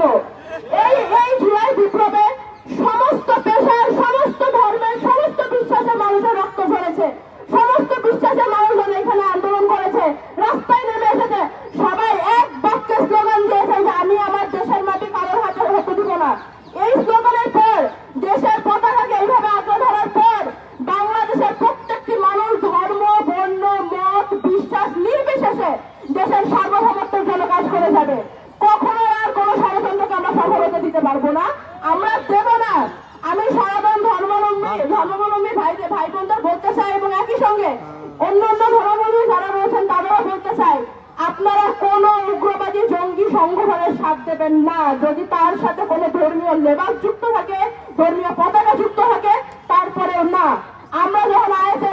ছিল এই এই জুলাই বিপ্লবে সমস্ত পেশার সমস্ত ধর্মের সমস্ত বিশ্বাসের মানুষের রক্ত ঝরেছে। সমস্ত বিশ্বাসের মানুষজন এখানে আন্দোলন করেছে। রাস্তায় নেমে এসেছে। সবাই এক বাক্যে স্লোগান দিয়েছে যে আমি আমার দেশের মাটি কারোর হাতে হতে দিব না। এই স্লোগানের পর, দেশের পতাকাকে এইভাবে আঁকড়ে ধরার পর, বাংলাদেশের প্রত্যেকটি মানুষ ধর্ম, বর্ণ, মত, বিশ্বাস নির্বিশেষে দেশের দিতে পারব না। আমরা দেব না আমি সনাতন ধর্মাবলম্বী ধর্মাবলম্বী ভাই ভাই বোনদের বলতে চাই এবং একই সঙ্গে অন্য অন্য ধর্মাবলম্বী যারা রয়েছেন তাদেরও বলতে চাই আপনারা কোন উগ্রবাদী জঙ্গি সংগঠনের সাথ দেবেন না। যদি তার সাথে কোনো ধর্মীয় লেবাস যুক্ত থাকে ধর্মীয় পতাকা যুক্ত থাকে তারপরেও না। আমরা যখন আইএসএস